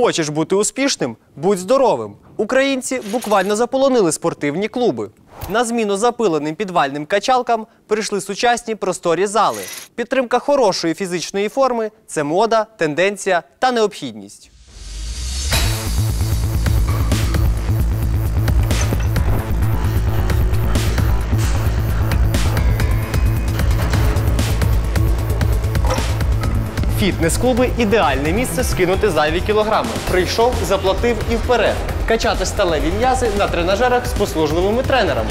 Хочеш бути успішним? Будь здоровим. Українці буквально заполонили спортивні клуби. На зміну запиленим підвальним качалкам прийшли сучасні просторі зали. Підтримка хорошої фізичної форми це мода, тенденція та необхідність. Фітнес-клуби ідеальне місце скинути зайві кілограми. Прийшов, заплатив і вперед. Качати сталеві м'язи на тренажерах з послужливими тренерами.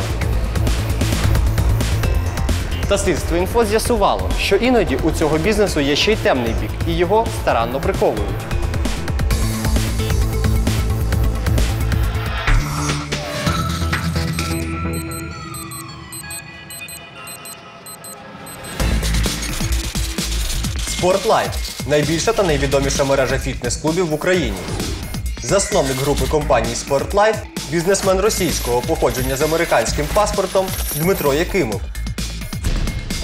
Та слідство інфо з'ясувало, що іноді у цього бізнесу є ще й темний бік, і його старанно приховують. Спортлайф найбільша та найвідоміша мережа фітнес-клубів в Україні. Засновник групи компанії Спортлайф бізнесмен російського походження з американським паспортом Дмитро Якимов.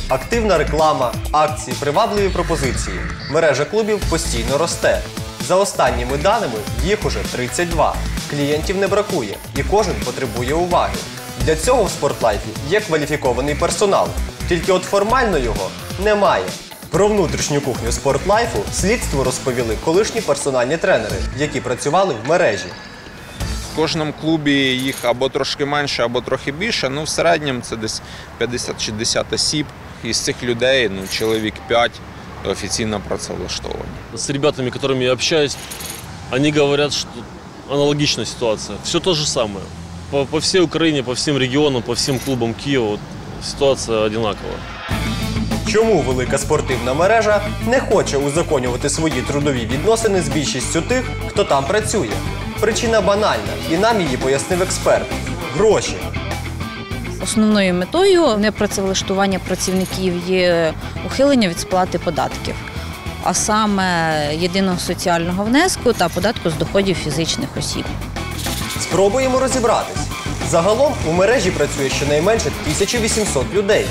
Активна реклама, акції, привабливі пропозиції. Мережа клубів постійно росте. За останніми даними їх уже 32. Клієнтів не бракує, і кожен потребує уваги. Для цього в спортлайфі є кваліфікований персонал, тільки от формально його немає. Про внутрішню кухню спортлайфу слідству розповіли колишні персональні тренери, які працювали в мережі. В кожному клубі їх або трошки менше, або трохи більше. Ну, в середньому це десь 50-60 осіб. Із цих людей ну, чоловік 5 офіційно працевлаштовані. С ребятами, которыми я общаюсь, они говорят, что аналогичная ситуация. Все то же самое. По, по всей Украине, по всем регионам, по всем клубам Киева вот, ситуация одинакова. Чому велика спортивна мережа не хоче узаконювати свої трудові відносини з більшістю тих, хто там працює? Причина банальна, і нам її пояснив експерт: гроші. Основною метою непрацевлаштування працівників є ухилення від сплати податків, а саме єдиного соціального внеску та податку з доходів фізичних осіб. Спробуємо розібратись. Загалом у мережі працює щонайменше 1800 людей.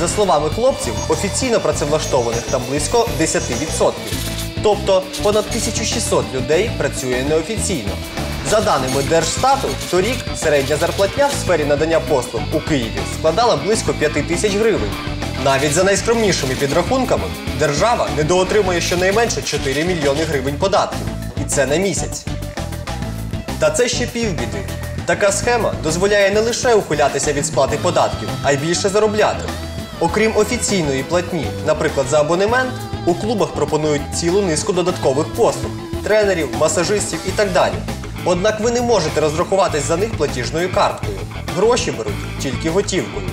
За словами хлопців, офіційно працевлаштованих там близько 10%. Тобто понад 1600 людей працює неофіційно. За даними Держстату, торік середня зарплатня в сфері надання послуг у Києві складала близько 5 тисяч гривень. Навіть за найскромнішими підрахунками держава недоотримує щонайменше 4 мільйони гривень податків. І це на місяць. Та це ще півбіди. Така схема дозволяє не лише ухилятися від сплати податків, а й більше заробляти. Окрім офіційної платні, наприклад, за абонемент, у клубах пропонують цілу низку додаткових послуг тренерів, масажистів і так далі. Однак ви не можете розрахуватись за них платіжною карткою. Гроші беруть тільки готівкою.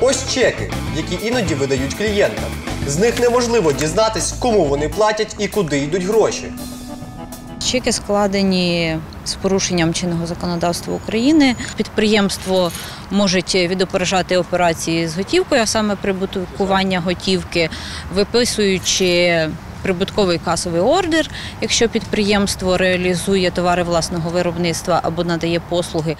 Ось чеки, які іноді видають клієнтам. З них неможливо дізнатись, кому вони платять і куди йдуть гроші. Чеки складені з порушенням чинного законодавства України. Підприємство може відопережати операції з готівкою, а саме прибутковання готівки, виписуючи прибутковий касовий ордер, якщо підприємство реалізує товари власного виробництва або надає послуги.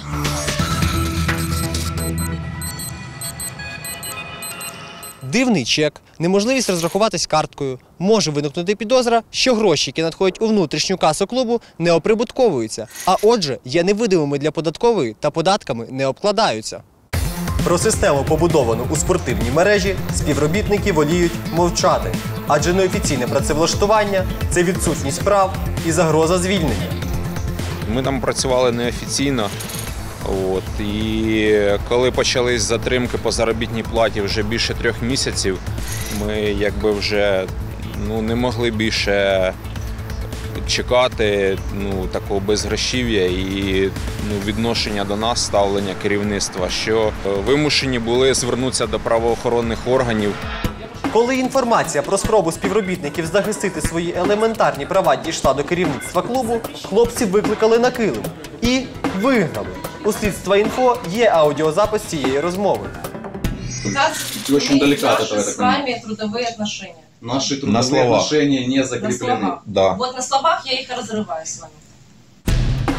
Дивний чек, неможливість розрахуватись карткою. Може виникнути підозра, що гроші, які надходять у внутрішню касу клубу, не оприбутковуються, а отже, є невидимими для податкової та податками не обкладаються. Про систему, побудовану у спортивній мережі, співробітники воліють мовчати, адже неофіційне працевлаштування це відсутність прав і загроза звільнення. Ми там працювали неофіційно. От, і коли почались затримки по заробітній платі вже більше трьох місяців, ми якби вже ну, не могли більше чекати ну, такого безгрошів'я і ну, відношення до нас, ставлення керівництва, що е, вимушені були звернутися до правоохоронних органів. Коли інформація про спробу співробітників захистити свої елементарні права дійшла до керівництва клубу, хлопці викликали на килим і вигнали. У слідства інфо є аудіозапис цієї розмови. Как Ты очень далека от ваши этого, я так с понимаю. вами трудовые отношения? Наши На трудовые словах. отношения не На закреплены. словах. Да. Вот на словах я их разрываю с вами.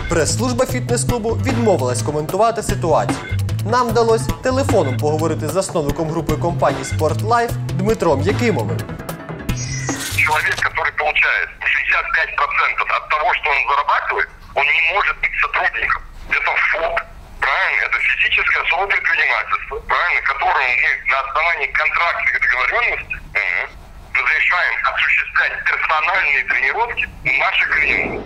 Прес-служба фітнес-клубу відмовилась коментувати ситуацію. Нам вдалося телефоном поговорити з засновником групи компанії Спортлайф Дмитром Якимовим. человек, который получает 65% от того, что он зарабатывает, он не может быть сотрудником. Это ФОП, правильно? Это физическое зоопредпринимательство, правильно? Которому мы на основании контрактных договоренностей мгм, разрешаем осуществлять персональные тренировки наших клиентов.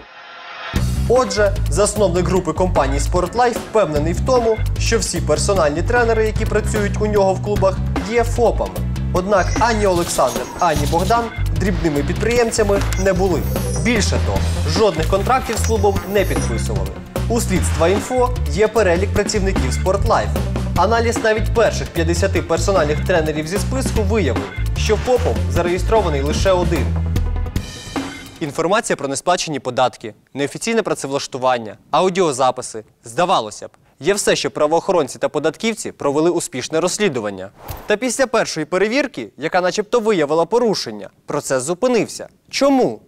Отже, засновник групи компанії Спортлайф впевнений в тому, що всі персональні тренери, які працюють у нього в клубах, є ФОПами. Однак ані Олександр, ані Богдан дрібними підприємцями не були. Більше того, жодних контрактів з клубом не підписували. У слідства інфо є перелік працівників Спортлайф. Аналіз навіть перших 50 персональних тренерів зі списку виявив, що ФОПом зареєстрований лише один. Інформація про несплачені податки, неофіційне працевлаштування, аудіозаписи. Здавалося б, є все, що правоохоронці та податківці провели успішне розслідування. Та після першої перевірки, яка начебто виявила порушення, процес зупинився. Чому?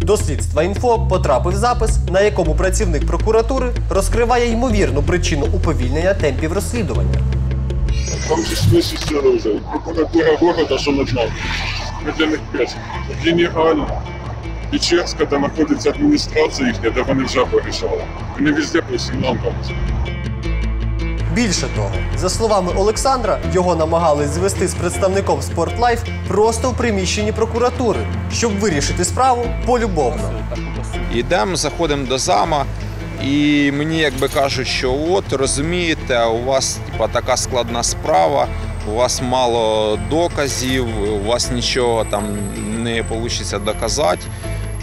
До слідства інфо потрапив запис, на якому працівник прокуратури розкриває ймовірну причину уповільнення темпів розслідування. Там же списується уже. Прокуратура города, що. Ми для п'ять. Генеральна, Печерська, де знаходиться адміністрація їхня, де вони вже порішали. Вони везде по всім намкам. Більше того, за словами Олександра, його намагались звести з представником Спортлайф просто в приміщенні прокуратури, щоб вирішити справу полюбовно. Йдемо, заходимо до зама, і мені якби кажуть, що от розумієте, у вас типа, така складна справа, у вас мало доказів, у вас нічого там не вийде доказати.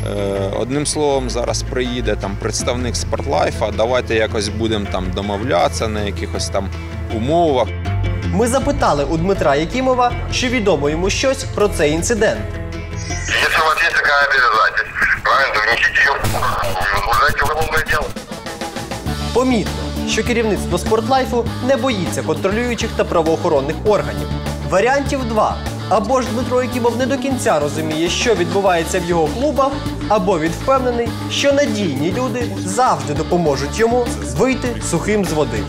Е, Одним словом, зараз приїде там представник Спортлайфа, давайте якось будемо там домовлятися на якихось там умовах. Ми запитали у Дмитра Якимова, чи відомо йому щось про цей інцидент. Если у вас есть такая обязательность, правильно, то внесите ее в Помітно, що керівництво Спортлайфу не боїться контролюючих та правоохоронних органів. Варіантів два. Або ж Дмитро Якимов не до кінця розуміє, що відбувається в його клубах, або він впевнений, що надійні люди завжди допоможуть йому вийти сухим з води.